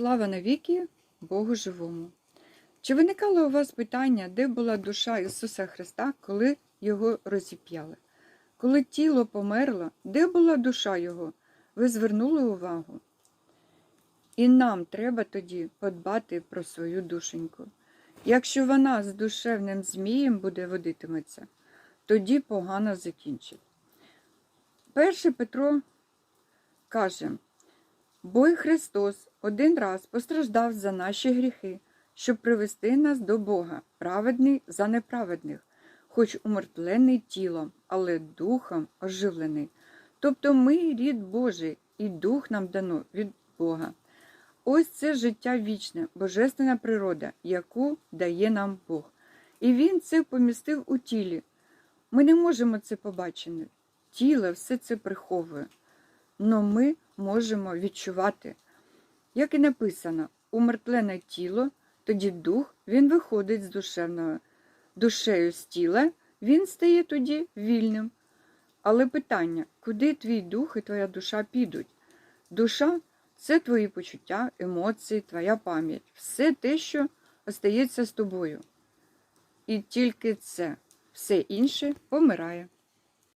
Слава навіки Богу живому. Чи виникало у вас питання, де була душа Ісуса Христа, коли Його розіп'яли? Коли тіло померло, де була душа Його? Ви звернули увагу? І нам треба тоді подбати про свою душеньку. Якщо вона з душевним змієм буде водитиметься, тоді погано закінчить. Перший Петро каже, Бо й Христос один раз постраждав за наші гріхи, щоб привести нас до Бога, праведний за неправедних, хоч умертвлений тілом, але духом оживлений. Тобто ми рід Божий, і дух нам дано від Бога. Ось це життя вічне, божественна природа, яку дає нам Бог. І Він це помістив у тілі. Ми не можемо це побачити. Тіло все це приховує. Но ми можемо відчувати. Як і написано, умертвлене тіло, тоді дух він виходить з душевного. Душею з тіла він стає тоді вільним. Але питання, куди твій дух і твоя душа підуть? Душа це твої почуття, емоції, твоя пам'ять, все те, що остається з тобою. І тільки це, все інше помирає.